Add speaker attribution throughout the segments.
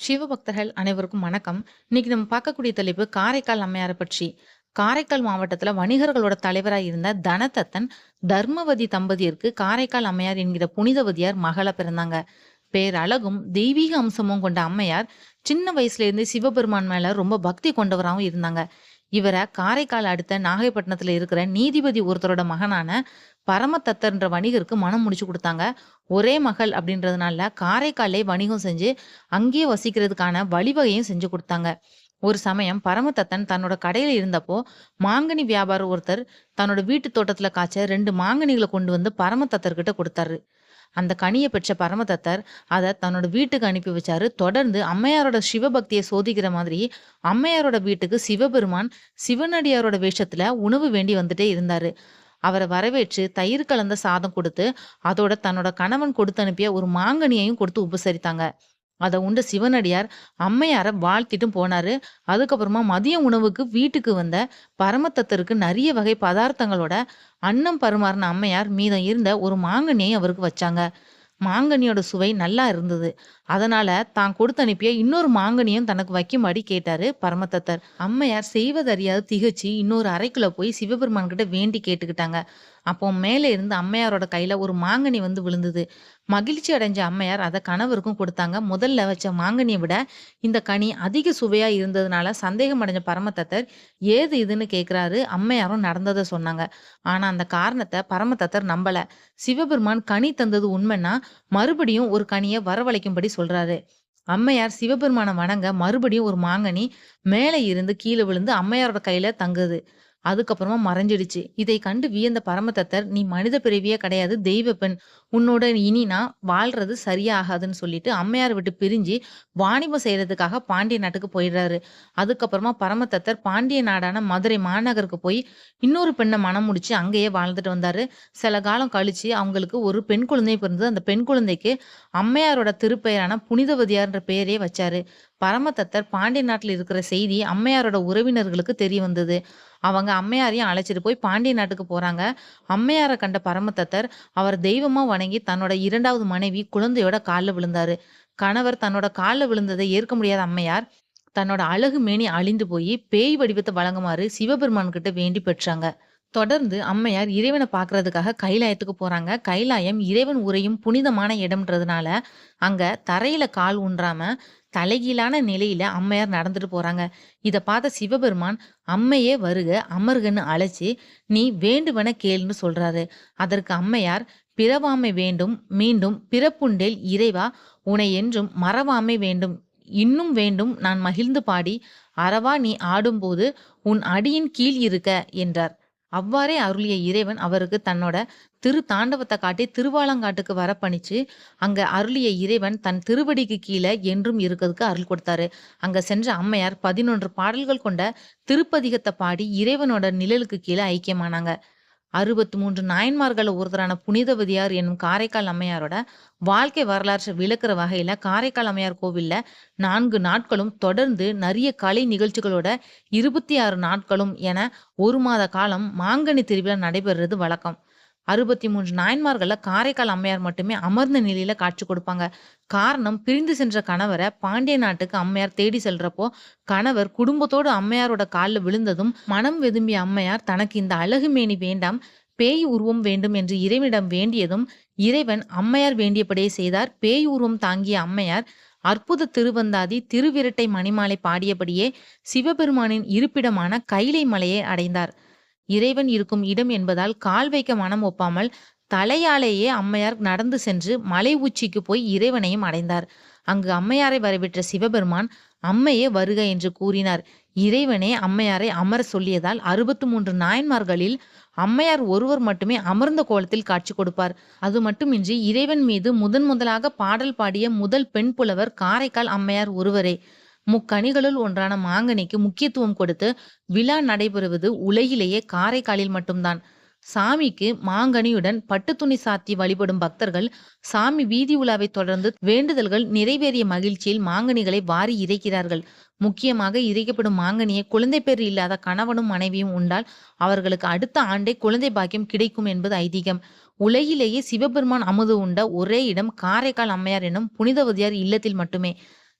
Speaker 1: சிவபக்தர்கள் அனைவருக்கும் வணக்கம். இன்னைக்கு நம்ம பார்க்கக்கூடிய தலைப்பு காரைக்கால் அம்மையாரை பற்றி. காரைக்கால் மாவட்டத்துல வணிகர்களோட தலைவராக இருந்த தனதத்தன், தர்மவதி தம்பதியருக்கு காரைக்கால் அம்மையார் என்கிற புனிதவதியார் மகளை பிறந்தாங்க. பேரழகும், தெய்வீக அம்சமும் கொண்ட அம்மையார் சின்ன வயசுல இருந்தே சிவபெருமான் மேல ரொம்ப பக்தி கொண்டவராகவும் இருந்தாங்க. இவரை காரைக்கால் அடுத்த நாகைப்பட்டினத்தில் இருக்கிற நீதிபதி ஒருத்தரோட மகனான பரமதத்தர்ன்ற வணிகருக்கு மனம் முடிச்சு கொடுத்தாங்க. ஒரே மகள் அப்படின்றதுனால காரைக்காலே வணிகம் செஞ்சு, அங்கேயே வசிக்கிறதுக்கான வழிவகையும் செஞ்சு கொடுத்தாங்க. ஒரு சமயம் பரமதத்தன் தன்னோட கடையில் இருந்தப்போ, மாங்கனி வியாபாரி ஒருத்தர் தன்னோட வீட்டு தோட்டத்துல காய்ச்ச ரெண்டு மாங்கனிகளை கொண்டு வந்து பரமதத்தர்கிட்ட கொடுத்தாரு. அந்த கனியை பெற்ற பரமதத்தர் அதை தன்னோட வீட்டுக்கு அனுப்பி வச்சாரு. தொடர்ந்து அம்மையாரோட சிவபக்தியை சோதிக்கிற மாதிரி, அம்மையாரோட வீட்டுக்கு சிவபெருமான் சிவனடியாரோட வேஷத்துல உணவு வேண்டி வந்துட்டே இருந்தாரு. அவரை வரவேற்று தயிர் கலந்த சாதம் கொடுத்து அதோட தன்னோட கணவன் கொடுத்து அனுப்பிய ஒரு மாங்கனியையும் கொடுத்து உபசரித்தாங்க. அதை உண்டு சிவனடியார் அம்மையாரை வாழ்த்திட்டும் போனாரு. அதுக்கப்புறமா மதிய உணவுக்கு வீட்டுக்கு வந்த பரமத்தத்தருக்கு நிறைய வகை பதார்த்தங்களோட அன்னம் பருமாறின அம்மையார் மீதம் இருந்த ஒரு மாங்கனியை அவருக்கு வச்சாங்க. மாங்கனியோட சுவை நல்லா இருந்தது. அதனால தான் கொடுத்து அனுப்பிய இன்னொரு மாங்கனியும் தனக்கு வைக்கும்படி கேட்டாரு பரமதத்தர். அம்மையார் செய்வதறியாது திகச்சு இன்னொரு அறைக்குள்ள போய் சிவபெருமான் கிட்ட வேண்டி கேட்டுக்கிட்டாங்க. அப்போ மேலே இருந்து அம்மையாரோட கையில ஒரு மாங்கனி வந்து விழுந்தது. மகிழ்ச்சி அடைஞ்ச அம்மையார் அதை கணவருக்கும் கொடுத்தாங்க முதல்ல வச்ச மாங்கனியை விட இந்த கனி அதிக சுவையா இருந்ததுனால சந்தேகம் அடைஞ்ச பரமதத்தர், ஏது இதுன்னு கேட்கிறாரு. அம்மையாரும் நடந்ததை சொன்னாங்க. ஆனா அந்த காரணத்தை பரமதத்தர் நம்பல. சிவபெருமான் கனி தந்தது உண்மைன்னா, மறுபடியும் ஒரு கனியை வரவழைக்கும்படி சொல்றாரு. அம்மையார் சிவபெருமான வணங்க மறுபடியும் ஒரு மாங்கனி மேலே இருந்து கீழே விழுந்து அம்மையாரோட கையில தங்குது. அதுக்கப்புறமா மறைஞ்சிடுச்சு. இதை கண்டு வியந்த பரமதத்தர், "நீ மனித பிறவியே கிடையாது, தெய்வ பெண். உன்னோட இனி நான் வாழ்றது சரியாகாதுன்னு சொல்லிட்டு அம்மையார் விட்டு பிரிஞ்சு வாணிபம் செய்யறதுக்காக பாண்டிய நாட்டுக்கு போயிடுறாரு. அதுக்கப்புறமா பரமதத்தர் பாண்டிய நாடான மதுரை மாநகருக்கு போய் இன்னொரு பெண்ணை மணம் முடிச்சு அங்கேயே வாழ்ந்துட்டு வந்தாரு. சில காலம் கழிச்சு அவங்களுக்கு ஒரு பெண் குழந்தை பிறந்தது. அந்த பெண் குழந்தைக்கு அம்மையாரோட திருப்பெயரான புனிதவதியார்ன்ற பெயரே வச்சாரு. பரமதத்தர் பாண்டிய நாட்டில் இருக்கிற செய்தி அம்மையாரோட உறவினர்களுக்கு தெரிய வந்தது. அவங்க அம்மையாரையும் அழைச்சிட்டு போய் பாண்டிய நாட்டுக்கு போறாங்க. அம்மையாரை கண்ட பரமதத்தர் அவர் தெய்வமா வணங்கி தன்னோட இரண்டாவது மனைவி குழந்தையோட காலில் விழுந்தாரு. கணவர் தன்னோட காலில் விழுந்ததை ஏற்க முடியாத அம்மையார், தன்னோட அழகு மேனி அழிந்து போய் பேய் வடிவத்தை வழங்குமாறு சிவபெருமான் கிட்ட வேண்டி பெற்றாங்க. தொடர்ந்து அம்மையார் இறைவனை பார்க்கறதுக்காக கைலாயத்துக்கு போறாங்க. கைலாயம் இறைவன் உரையும் புனிதமான இடம்ன்றதுனால, அங்க தரையில கால் ஊன்றாம தலைகீழான நிலையில அம்மையார் நடந்துட்டு போறாங்க. இதை பார்த்த சிவபெருமான், "அம்மையே வருக, அமர்கன்னு" அழைச்சி "நீ வேண்டுவன கேள்னு சொல்றாரு. அதற்கு அம்மையார், "பிறவாமை வேண்டும், மீண்டும் பிறப்புண்டேல் இறைவா! உனை என்றும் மறவாமை வேண்டும். இன்னும் வேண்டும் நான் மகிழ்ந்து பாடி, அறவா நீ ஆடும்போது உன் அடியின் கீழ் இருக்க" என்றார். அவ்வாறே அருளிய இறைவன் அவருக்கு தன்னோட திரு தாண்டவத்தை காட்டி திருவாலங்காட்டுக்கு வரப்பணிச்சு, அங்க அருளிய இறைவன் தன் திருவடிக்கு கீழே என்றும் இருக்கிறதுக்கு அருள் கொடுத்தாரு. அங்க சென்ற அம்மையார் 11 பாடல்கள் கொண்ட திருப்பதிகத்தை பாடி இறைவனோட நிழலுக்கு கீழே ஐக்கியமானாங்க. அறுபத்தி மூன்று நாயன்மார்களை ஒருத்தரான புனிதவதியார் என்னும் காரைக்கால் அம்மையாரோட வாழ்க்கை வரலாற்றை விளக்குற வகையில காரைக்கால் அம்மையார் கோவில்ல நான்கு நாட்களும் தொடர்ந்து நிறைய கலை நிகழ்ச்சிகளோட 26 நாட்களும் என ஒரு மாத காலம் மாங்கனி திருவிழா நடைபெறுறது வழக்கம். அறுபத்தி மூன்று நாயன்மார்களில் காரைக்கால் அம்மையார் மட்டுமே அமர்ந்த நிலையில காட்சி கொடுப்பாங்க. காரணம் பிரிந்து சென்ற கணவரை பாண்டிய நாட்டுக்கு அம்மையார் தேடி செல்றப்போ, கணவர் குடும்பத்தோடு அம்மையாரோட காலில் விழுந்ததும், மனம் வெதும்பிய அம்மையார் தனக்கு இந்த அழகு மேனி வேண்டாம், பேய் உருவம் வேண்டும் என்று இறைவனிடம் வேண்டியதும், இறைவன் அம்மையார் வேண்டியபடியே செய்தார். பேய் உருவம் தாங்கிய அம்மையார் அற்புத திருவந்தாதி, திருவிரட்டை மணிமாலை பாடியபடியே சிவபெருமானின் இருப்பிடமான கைலை மலையை அடைந்தார். இறைவன் இருக்கும் இடம் என்பதால் கால் வைக்க மனம் ஒப்பாமல், தலையாலேயே அம்மையார் நடந்து சென்று மலை உச்சிக்கு போய் இறைவனையும் அடைந்தார். அங்கு அம்மையாரை வரவேற்ற சிவபெருமான், "அம்மையே வருக" என்று கூறினார். இறைவனே அம்மையாரை அமர சொல்லியதால் 63 நாயன்மார்களில் அம்மையார் ஒருவர் மட்டுமே அமர்ந்த கோலத்தில் காட்சி கொடுப்பார். அது மட்டுமின்றி இறைவன் மீது முதன் முதலாக பாடல் பாடிய முதல் பெண் புலவர் காரைக்கால் அம்மையார் ஒருவரே. முக்கனிகளுள் ஒன்றான மாங்கனிக்கு முக்கியத்துவம் கொடுத்து விழா நடைபெறுவது உலகிலேயே காரைக்காலில் மட்டும்தான். சாமிக்கு மாங்கனியுடன் பட்டு துணி சாத்தி வழிபடும் பக்தர்கள், சாமி வீதி உலாவை தொடர்ந்து வேண்டுதல்கள் நிறைவேறிய மகிழ்ச்சியில் மாங்கனிகளை வாரி இறைக்கிறார்கள். முக்கியமாக இறைக்கப்படும் மாங்கனியை குழந்தை பேர் இல்லாத கணவனும் மனைவியும் உண்டால், அவர்களுக்கு அடுத்த ஆண்டே குழந்தை பாக்கியம் கிடைக்கும் என்பது ஐதீகம். உலகிலேயே சிவபெருமான் அமுது உண்ட ஒரே இடம் காரைக்கால் அம்மையார் எனும் புனிதவதியார் இல்லத்தில் மட்டுமே.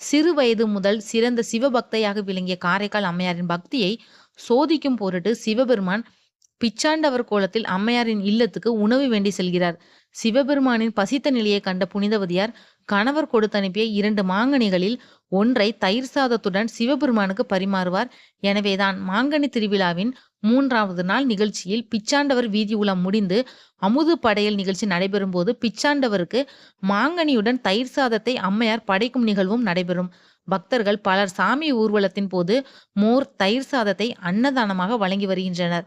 Speaker 1: சிறு வயது முதல் சிறந்த சிவபக்தையாக விளங்கிய காரைக்கால் அம்மையாரின் பக்தியை சோதிக்கும் பொருட்டு சிவபெருமான் பிச்சாண்டவர் கோலத்தில் அம்மையாரின் இல்லத்துக்கு உணவு வேண்டி செல்கிறார். சிவபெருமானின் பசித்த நிலையை கண்ட புனிதவதியார் கணவர் கொடுத்தனுப்பிய இரண்டு மாங்கனிகளில் ஒன்றை தயிர் சாதத்துடன் சிவபெருமானுக்கு பரிமாறுவார். எனவேதான் மாங்கனி திருவிழாவின் மூன்றாவது நாள் நிகழ்ச்சியில் பிச்சாண்டவர் வீதி உலா முடிந்து அமுது படையல் நிகழ்ச்சி நடைபெறும் போது பிச்சாண்டவருக்கு மாங்கனியுடன் தயிர் சாதத்தை அம்மையார் படைக்கும் நிகழ்வும் நடைபெறும். பக்தர்கள் பலர் சாமி ஊர்வலத்தின் போது மோர் தயிர் சாதத்தை அன்னதானமாக வழங்கி வருகின்றனர்.